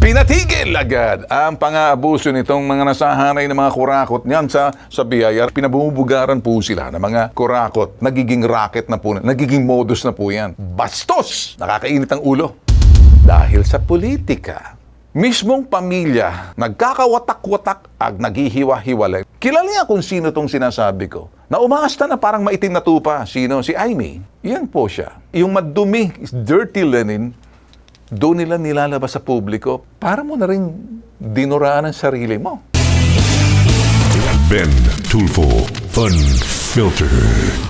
Pinatigil agad ang pang-aabuso nitong mga nasahanay ng mga kurakot niyan sa, sa BIR. Pinabumubugaran po sila ng mga kurakot. Nagiging racket na po, nagiging modus na po yan. Bastos! Nakakainit ang ulo. Dahil sa politika, mismong pamilya, nagkakawatak-watak at naghihiwa-hiwalay. Kilala niya kung sino tong sinasabi ko. Na umaasta na parang maitim na tupa. Sino? Si Amy. Yan po siya. Yung madumi, dirty linen, doon nila nilalabas sa publiko, para mo na rin dinuraan ang sarili mo. Ben Tulfo Fun Filter.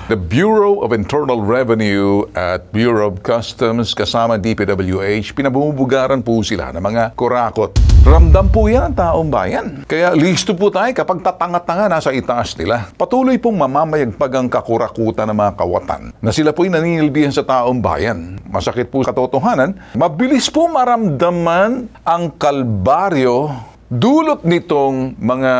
The Bureau of Internal Revenue at Bureau of Customs kasama DPWH, pinabumubugaran po sila ng mga kurakot. Ramdam po yan ang taong bayan. Kaya listo po tayo kapag tatanga-tanga nasa itaas nila. Patuloy pong mamamayagpag ang kakurakutan ng mga kawatan na sila po'y naninilbihan sa taong bayan. Masakit po katotohanan, mabilis po maramdaman ang kalbaryo dulot nitong mga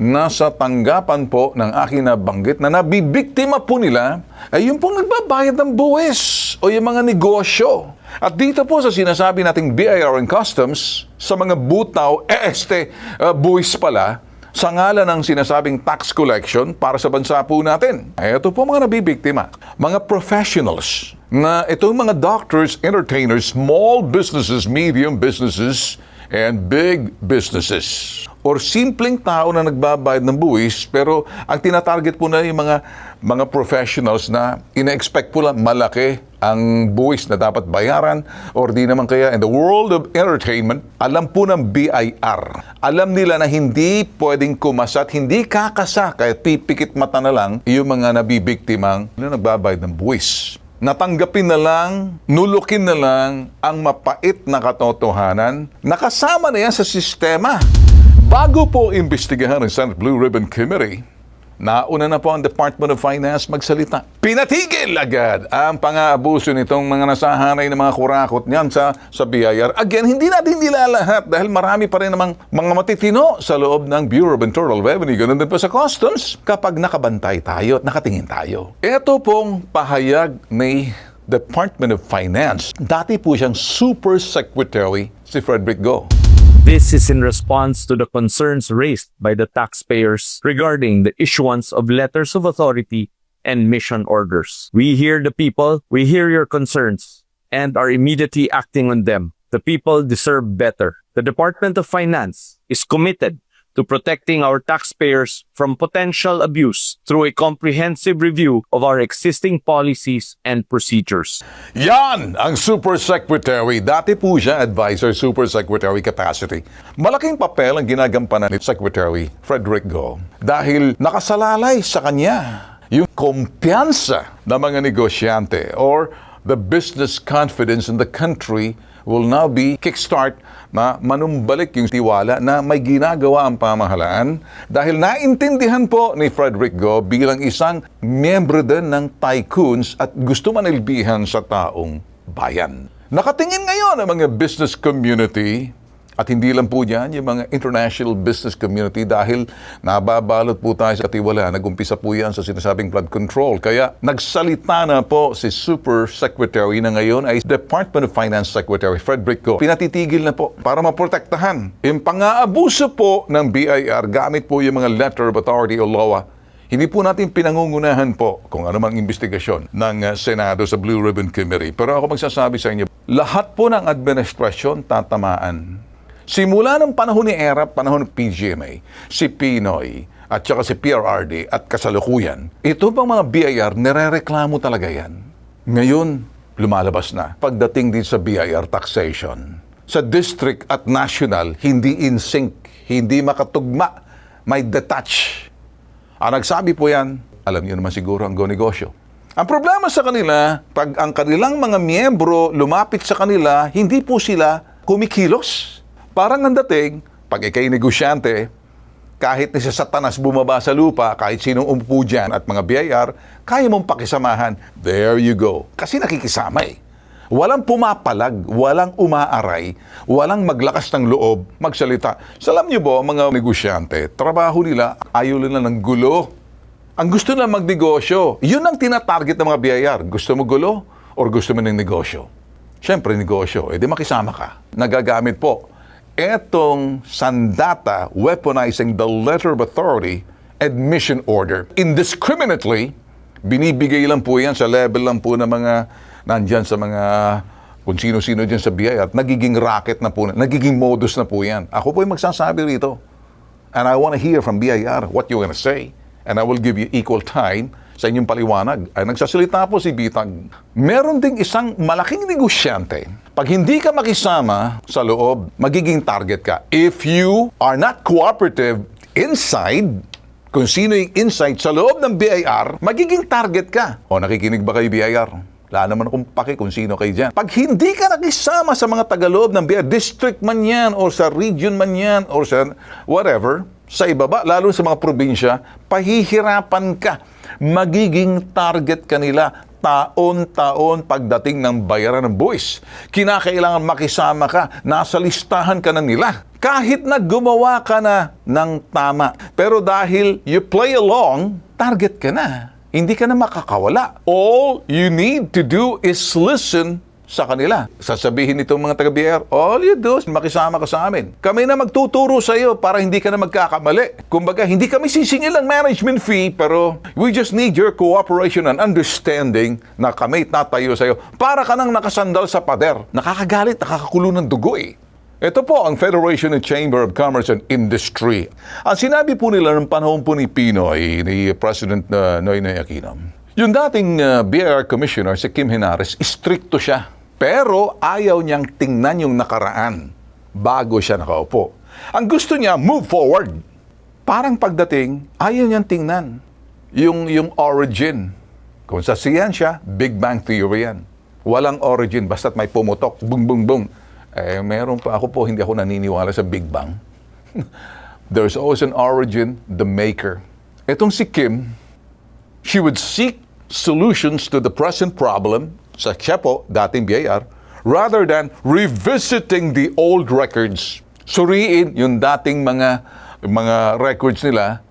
nasa tanggapan po ng aking nabanggit na nabibiktima po nila ay yung pong nagbabayad ng buwis o yung mga negosyo. At dito po sa sinasabi nating BIR and Customs, sa mga butaw, eh este, uh, buwis pala, sa ngalan ng sinasabing tax collection para sa bansa po natin. Ito po mga nabibiktima. Mga professionals na itong mga doctors, entertainers, small businesses, medium businesses, and big businesses. Or simpleng tao na nagbabayad ng buwis, pero ang tinatarget po na yung mga, mga professionals na ina-expect po lang malaki ang buwis na dapat bayaran or di naman kaya in the world of entertainment, alam po ng BIR. Alam nila na hindi pwedeng kumasa at hindi kakasa kahit pipikit mata na lang yung mga nabibiktimang na nagbabayad ng buwis natanggapin na lang, nulukin na lang ang mapait na katotohanan, nakasama na yan sa sistema. Bago po imbestigahan ng Senate Blue Ribbon Committee, nauna na po ang Department of Finance magsalita. Pinatigil agad ang pang-aabuso nitong mga nasahanay ng mga kurakot niyan sa, sa BIR. Again, hindi natin nilalahat dahil marami pa rin namang mga matitino sa loob ng Bureau of Internal Revenue. Ganun din pa sa Customs kapag nakabantay tayo at nakatingin tayo. Ito pong pahayag ni Department of Finance. Dati po siyang Super Secretary si Frederick Go. This is in response to the concerns raised by the taxpayers regarding the issuance of letters of authority and mission orders. We hear the people, we hear your concerns, and are immediately acting on them. The people deserve better. The Department of Finance is committed to protecting our taxpayers from potential abuse through a comprehensive review of our existing policies and procedures. Yan ang Super Secretary. Dati po siya advisor Super Secretary capacity. Malaking papel ang ginagampanan ni Secretary Frederick Go dahil nakasalalay sa kanya yung kumpiyansa ng mga negosyante or the business confidence in the country will now be kickstart na manumbalik yung tiwala na may ginagawa ang pamahalaan dahil naintindihan po ni Frederick Go bilang isang miyembro din ng tycoons at gusto manilbihan sa taong bayan. Nakatingin ngayon ang mga business community at hindi lang po dyan yung mga international business community dahil nababalot po tayo sa tiwala. Nagumpisa po yan sa sinasabing flood control. Kaya nagsalita na po si Super Secretary na ngayon ay Department of Finance Secretary Frederick Go. Pinatitigil na po para maprotektahan. Yung pang-aabuso po ng BIR gamit po yung mga letter of authority o LOA hindi po natin pinangungunahan po kung ano mang investigasyon ng uh, Senado sa Blue Ribbon Committee. Pero ako magsasabi sa inyo, lahat po ng administrasyon tatamaan. Simula ng panahon ni ERAP, panahon ng PGMA, si Pinoy, at saka si PRRD at kasalukuyan, ito pang mga BIR, nirereklamo talaga yan. Ngayon, lumalabas na. Pagdating din sa BIR taxation, sa district at national, hindi in sync, hindi makatugma, may detach. Ang nagsabi po yan, alam niyo naman siguro ang go negosyo. Ang problema sa kanila, pag ang kanilang mga miyembro lumapit sa kanila, hindi po sila kumikilos. Parang ang dating, pag ikay negosyante, kahit na si Satanas bumaba sa lupa, kahit sinong umupo dyan at mga BIR, kaya mong pakisamahan. There you go. Kasi nakikisama eh. Walang pumapalag, walang umaaray, walang maglakas ng loob, magsalita. Salam niyo ba, mga negosyante, trabaho nila, ayaw nila ng gulo. Ang gusto nila magnegosyo, yun ang tinatarget ng mga BIR. Gusto mo gulo or gusto mo ng negosyo? Siyempre, negosyo. Eh di makisama ka. Nagagamit po etong sandata weaponizing the letter of authority and mission order. Indiscriminately, binibigay lang po yan sa level lang po ng mga nandyan sa mga kung sino-sino dyan sa BI at nagiging racket na po, nagiging modus na po yan. Ako po yung magsasabi rito. And I want to hear from BIR what you're gonna say. And I will give you equal time sa inyong paliwanag. Ay nagsasalita po si Bitag. Meron ding isang malaking negosyante. Pag hindi ka makisama sa loob, magiging target ka. If you are not cooperative inside, kung sino yung inside sa loob ng BIR, magiging target ka. O nakikinig ba kayo BIR? Wala naman akong paki kung sino kayo dyan. Pag hindi ka nakisama sa mga tagaloob ng BIR, district man yan, or sa region man yan, or sa whatever, sa ibaba, lalo sa mga probinsya, pahihirapan ka. Magiging target ka nila taon-taon pagdating ng bayaran ng buwis. Kinakailangan makisama ka, nasa listahan ka na nila. Kahit na gumawa ka na ng tama. Pero dahil you play along, target ka na. Hindi ka na makakawala. All you need to do is listen sa kanila. Sasabihin nitong mga taga-BR, all you do is makisama ka sa amin. Kami na magtuturo sa iyo para hindi ka na magkakamali. Kumbaga, hindi kami sisingil ng management fee, pero we just need your cooperation and understanding na kami tatayo sa iyo para ka nang nakasandal sa pader. Nakakagalit, nakakakulo ng dugo eh. Ito po ang Federation and Chamber of Commerce and Industry. Ang sinabi po nila ng panahon po ni Pinoy, ni President uh, Noynoy Aquino, yung dating uh, BIR Commissioner, si Kim Henares, stricto siya. Pero ayaw niyang tingnan yung nakaraan bago siya nakaupo. Ang gusto niya, move forward. Parang pagdating, ayaw niyang tingnan yung, yung origin. Kung sa siyensya, Big Bang Theory yan. Walang origin, basta't may pumutok, bung bung bung. Eh, meron pa ako po, hindi ako naniniwala sa Big Bang. There's always an origin, the maker. Etong si Kim, she would seek solutions to the present problem sa siya po, dating BIR, rather than revisiting the old records. Suriin yung dating mga mga records nila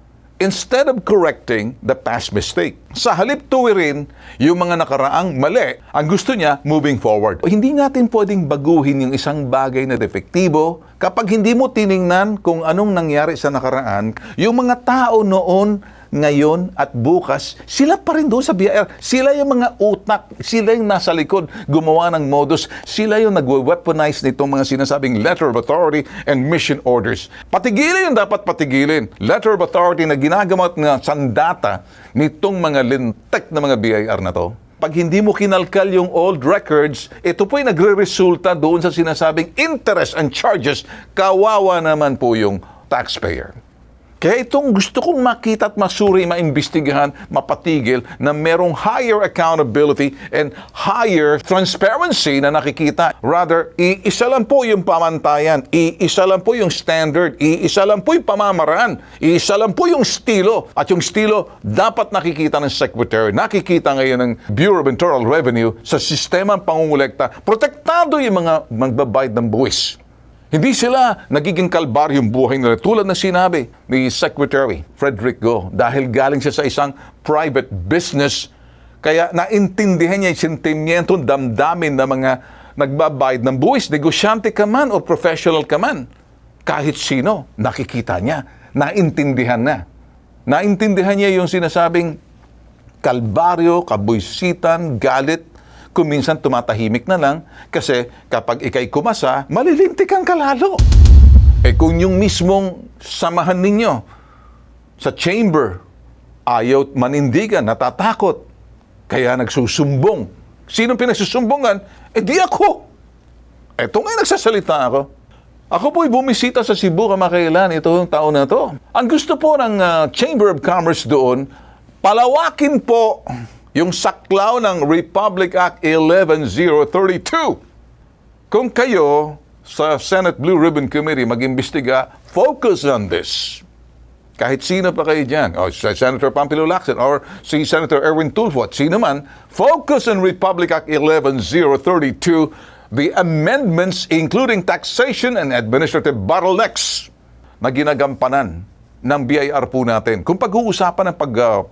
instead of correcting the past mistake. Sa halip tuwirin yung mga nakaraang mali, ang gusto niya, moving forward. Hindi natin pwedeng baguhin yung isang bagay na defektibo kapag hindi mo tiningnan kung anong nangyari sa nakaraan. Yung mga tao noon, ngayon at bukas, sila pa rin doon sa BIR. Sila yung mga utak, sila yung nasa likod, gumawa ng modus, sila yung nagwe-weaponize nitong mga sinasabing letter of authority and mission orders. Patigilin yung dapat patigilin. Letter of authority na ginagamit na sandata nitong mga lintek na mga BIR na to. Pag hindi mo kinalkal yung old records, ito po'y nagre-resulta doon sa sinasabing interest and charges. Kawawa naman po yung taxpayer. Kaya itong gusto kong makita at masuri, maimbestigahan, mapatigil na merong higher accountability and higher transparency na nakikita. Rather, iisa lang po yung pamantayan, iisa lang po yung standard, iisa lang po yung pamamaraan, iisa lang po yung estilo. At yung estilo dapat nakikita ng Secretary, nakikita ngayon ng Bureau of Internal Revenue sa sistema ng pangungulekta. Protektado yung mga magbabayad ng buwis. Hindi sila nagiging kalbar yung buhay nila tulad na sinabi ni Secretary Frederick Go dahil galing siya sa isang private business kaya naintindihan niya yung sentimiento, damdamin ng mga nagbabayad ng buwis, negosyante ka man o professional ka man. Kahit sino, nakikita niya, naintindihan na. Naintindihan niya yung sinasabing kalbaryo, kabuisitan, galit, kung minsan tumatahimik na lang kasi kapag ikay kumasa, malilintikan ka lalo. Eh kung yung mismong samahan ninyo sa chamber, ayaw manindigan, natatakot, kaya nagsusumbong. Sino pinagsusumbongan? Eh di ako. Eto nga nagsasalita ako. Ako po'y bumisita sa Cebu kamakailan itong taon na to. Ang gusto po ng ah, Chamber of Commerce doon, palawakin po yung saklaw ng Republic Act 11032. Kung kayo sa Senate Blue Ribbon Committee mag-imbestiga, focus on this. Kahit sino pa kayo dyan, o si Senator Pampilo Lacson, or si Senator Erwin Tulfo, at sino man, focus on Republic Act 11032, the amendments including taxation and administrative bottlenecks na ginagampanan ng BIR po natin. Kung pag-uusapan ng pag, uh,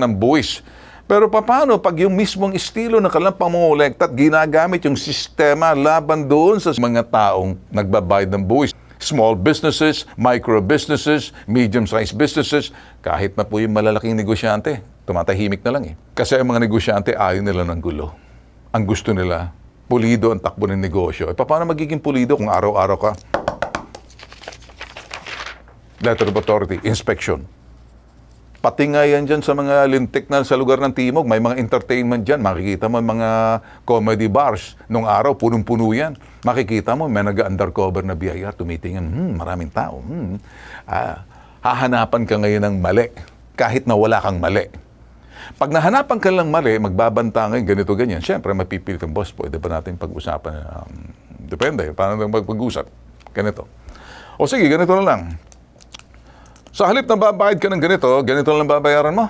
ng buwis, pero paano pag yung mismong estilo ng kanilang pangongolekta at ginagamit yung sistema laban doon sa mga taong nagbabayad ng buwis? small businesses, micro businesses, medium-sized businesses, kahit na po yung malalaking negosyante, tumatahimik na lang eh. Kasi ang mga negosyante ayaw nila ng gulo. Ang gusto nila, pulido ang takbo ng negosyo. E paano magiging pulido kung araw-araw ka letter of authority, inspection. Pati nga yan dyan sa mga lintik na sa lugar ng Timog, may mga entertainment dyan. Makikita mo mga comedy bars. Nung araw, punong-puno yan. Makikita mo, may nag-undercover na BIR, tumitingin, hmm, maraming tao. Hmm. Ah, hahanapan ka ngayon ng mali, kahit na wala kang mali. Pag nahanapan ka lang mali, magbabanta ngayon, ganito, ganyan. Siyempre, mapipilit ang boss, pwede ba natin pag-usapan? Um, depende, paano nang magpag-usap? Ganito. O sige, ganito na lang. Sa halip na babayad ka ng ganito, ganito lang babayaran mo.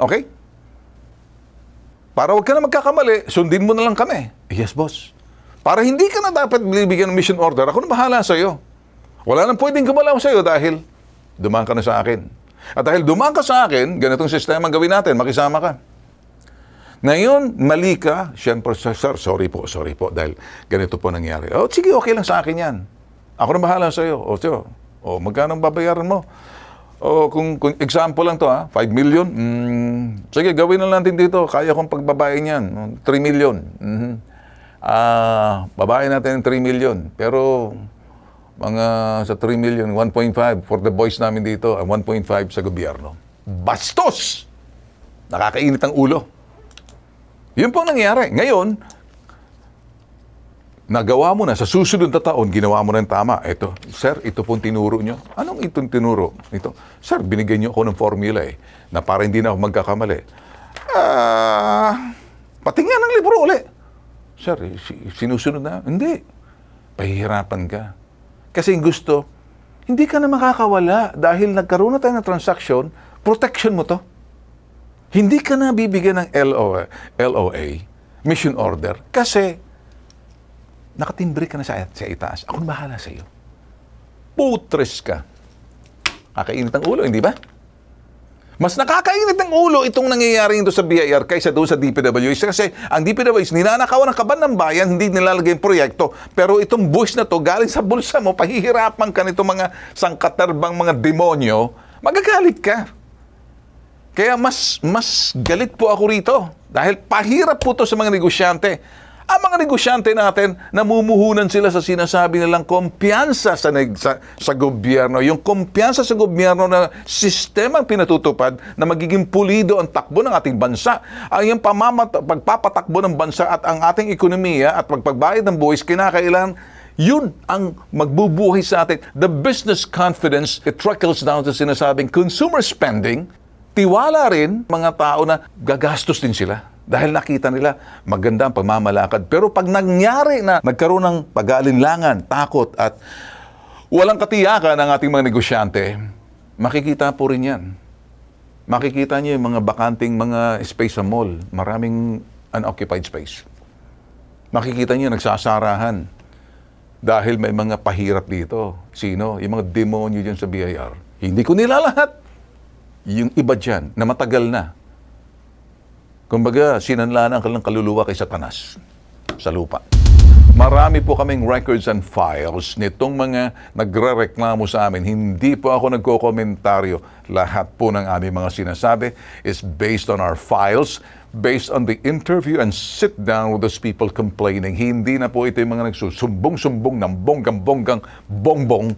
Okay? Para wag ka na magkakamali, sundin mo na lang kami. Yes, boss. Para hindi ka na dapat binibigyan ng mission order, ako na bahala sa iyo. Wala nang pwedeng gumalaw sa iyo dahil dumaan ka na sa akin. At dahil dumaan ka sa akin, ganitong sistema ang gawin natin, makisama ka. Ngayon, mali ka, siyempre, sir, sir, sorry po, sorry po, dahil ganito po nangyari. Oh, sige, okay lang sa akin yan. Ako na bahala sa iyo. O, tiyo, o magkano ang babayaran mo? O, kung, kung example lang to ha, 5 million, mm, sige, gawin na natin dito. Kaya kong pagbabayin yan. 3 million. Mhm. Ah, babayin natin ng 3 million. Pero, mga sa 3 million, 1.5 for the boys namin dito, ang 1.5 sa gobyerno. Bastos! Nakakainit ang ulo. Yun po ang nangyari. Ngayon, nagawa mo na sa susunod na taon, ginawa mo na tama. Ito, sir, ito pong tinuro nyo. Anong itong tinuro? Ito, sir, binigyan nyo ako ng formula eh, na para hindi na ako magkakamali. Ah, patingin ng libro uli. Sir, eh, si- sinusunod na? Hindi. Pahihirapan ka. Kasi gusto, hindi ka na makakawala dahil nagkaroon na tayo ng transaction, protection mo to. Hindi ka na bibigyan ng LOA, LOA, mission order, kasi nakatimbre ka na sa, sa itaas. Ako na bahala sa iyo. Putres ka. Kakainit ang ulo, hindi ba? Mas nakakainit ng ulo itong nangyayari ito sa BIR kaysa doon sa DPWH. Kasi ang DPWH, ninanakawan ng kaban ng bayan, hindi nilalagay yung proyekto. Pero itong bush na to, galing sa bulsa mo, pahihirapan ka nitong mga sangkatarbang mga demonyo, magagalit ka. Kaya mas mas galit po ako rito dahil pahirap po to sa mga negosyante. Ang mga negosyante natin, namumuhunan sila sa sinasabi nilang kumpiyansa sa, sa, sa gobyerno. Yung kumpiyansa sa gobyerno na sistema ang pinatutupad na magiging pulido ang takbo ng ating bansa. Ang yung pamamat, pagpapatakbo ng bansa at ang ating ekonomiya at pagpagbayad ng buwis, kinakailangan yun ang magbubuhay sa atin. The business confidence, it trickles down to sinasabing consumer spending, tiwala rin mga tao na gagastos din sila. Dahil nakita nila maganda ang pagmamalakad. Pero pag nangyari na nagkaroon ng pag-aalinlangan, takot at walang katiyakan ng ating mga negosyante, makikita po rin yan. Makikita niyo yung mga bakanting mga space sa mall. Maraming unoccupied space. Makikita niyo nagsasarahan. Dahil may mga pahirap dito. Sino? Yung mga demonyo dyan sa BIR. Hindi ko nilalahat. Yung iba dyan na matagal na. Kumbaga, sinanla na ang kanilang kaluluwa kay Satanas sa lupa. Marami po kaming records and files nitong mga nagre-reklamo sa amin. Hindi po ako nagko-komentaryo. Lahat po ng aming mga sinasabi is based on our files, based on the interview and sit down with those people complaining. Hindi na po ito yung mga nagsusumbong-sumbong ng bonggang-bonggang bongbong.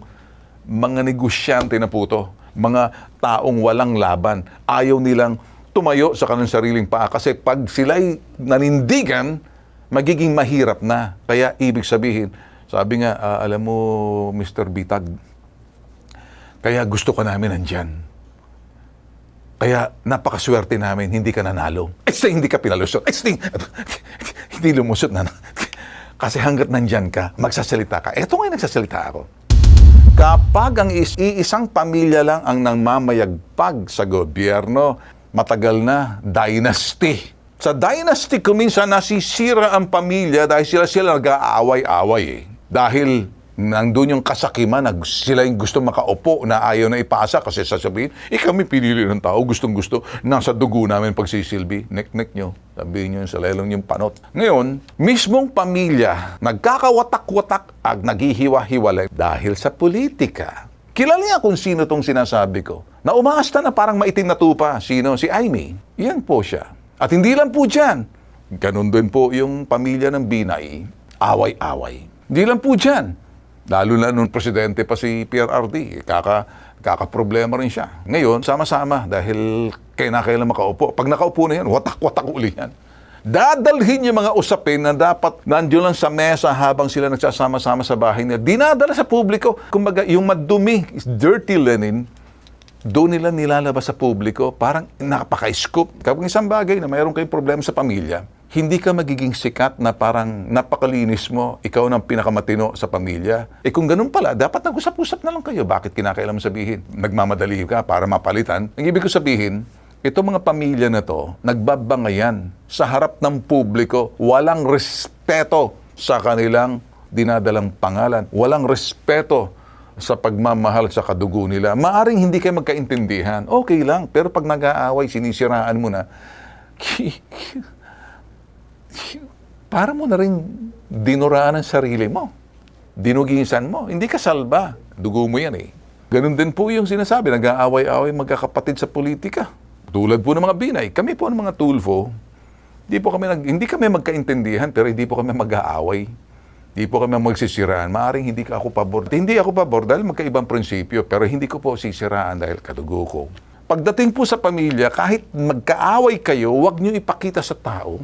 Mga negosyante na po to. Mga taong walang laban. Ayaw nilang tumayo sa kanilang sariling paa kasi pag sila'y nanindigan, magiging mahirap na. Kaya ibig sabihin, sabi nga, ah, alam mo, Mr. Bitag, kaya gusto ka namin nandyan. Kaya napakaswerte namin, hindi ka nanalo. Eh, sa hindi ka pinalusot. Eh, sa hindi lumusot na. Kasi hanggat nandyan ka, magsasalita ka. Eto nga nagsasalita ako. Kapag ang is- iisang pamilya lang ang nangmamayagpag sa gobyerno, matagal na dynasty. Sa dynasty, kuminsan nasisira ang pamilya dahil sila sila nag-aaway-away eh. Dahil nandun yung kasakiman na sila yung gusto makaupo na ayaw na ipasa kasi sasabihin, eh kami pinili ng tao, gustong gusto, nasa dugo namin pagsisilbi, nek-nek nyo, sabihin nyo sa lelong yung panot. Ngayon, mismong pamilya, nagkakawatak-watak at naghihiwa-hiwalay dahil sa politika. Kilala niya kung sino tong sinasabi ko. Na umaasta na parang maitim na tupa. Sino? Si Amy. Yan po siya. At hindi lang po dyan. Ganun din po yung pamilya ng Binay. Away-away. Hindi lang po dyan. Lalo na nung presidente pa si PRRD. Kaka, kaka-problema rin siya. Ngayon, sama-sama dahil kailangan makaupo. Pag nakaupo na yan, watak-watak uli yan. Dadalhin yung mga usapin na dapat nandiyo lang sa mesa habang sila nagsasama-sama sa bahay nila. Dinadala sa publiko. Kumbaga, yung madumi, dirty linen, doon nila nilalabas sa publiko, parang napaka-scoop. Kapag isang bagay na mayroon kayong problema sa pamilya, hindi ka magiging sikat na parang napakalinis mo, ikaw ng pinakamatino sa pamilya. Eh kung ganun pala, dapat nag-usap-usap na lang kayo. Bakit kinakailangan mo sabihin? Nagmamadali ka para mapalitan. Ang ibig ko sabihin, itong mga pamilya na to, nagbabangayan sa harap ng publiko, walang respeto sa kanilang dinadalang pangalan, walang respeto sa pagmamahal sa kadugo nila. Maaring hindi kayo magkaintindihan, okay lang. Pero pag nag-aaway, sinisiraan mo na, para mo na rin dinuraan ang sarili mo. Dinugisan mo. Hindi ka salba. Dugo mo yan eh. Ganun din po yung sinasabi, nag-aaway-aaway magkakapatid sa politika. Tulad po ng mga binay. Kami po ng mga tulfo, hindi po kami, nag, hindi kami magkaintindihan, pero hindi po kami mag-aaway. Hindi po kami magsisiraan. Maaring hindi ka ako pabor. Hindi ako pabor dahil magkaibang prinsipyo, pero hindi ko po sisiraan dahil kadugo ko. Pagdating po sa pamilya, kahit magkaaway kayo, huwag niyo ipakita sa tao.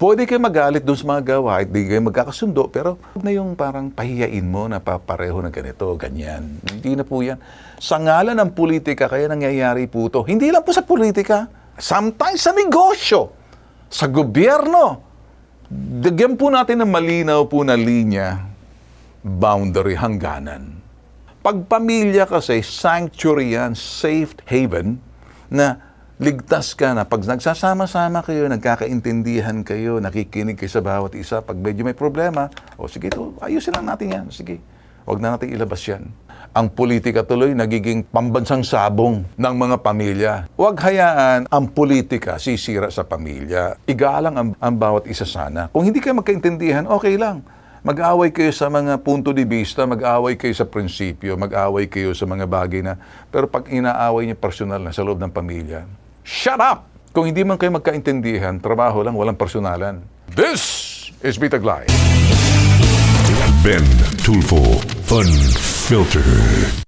Pwede kayo magalit doon sa mga gawa, hindi kayo magkakasundo, pero huwag na yung parang pahiyain mo na papareho na ganito, ganyan. Hindi na po yan. Sa ngalan ng politika, kaya nangyayari po ito. Hindi lang po sa politika, sometimes sa negosyo, sa gobyerno. Dagyan po natin ng malinaw po na linya, boundary, hangganan. Pag pamilya kasi, sanctuary yan, safe haven, na ligtas ka na. Pag nagsasama-sama kayo, nagkakaintindihan kayo, nakikinig kayo sa bawat isa, pag medyo may problema, o sige to, ayusin lang natin yan. Sige, huwag na natin ilabas yan. Ang politika tuloy nagiging pambansang sabong ng mga pamilya. Huwag hayaan ang politika sisira sa pamilya. Igalang ang, ang bawat isa sana. Kung hindi kayo magkaintindihan, okay lang. Mag-away kayo sa mga punto de vista, mag-away kayo sa prinsipyo, mag-away kayo sa mga bagay na, pero pag inaaway niyo personal na sa loob ng pamilya, shut up! Kung hindi man kayo magkaintindihan, trabaho lang, walang personalan. This is Bitaglay. Ben Tulfo Fun Filter.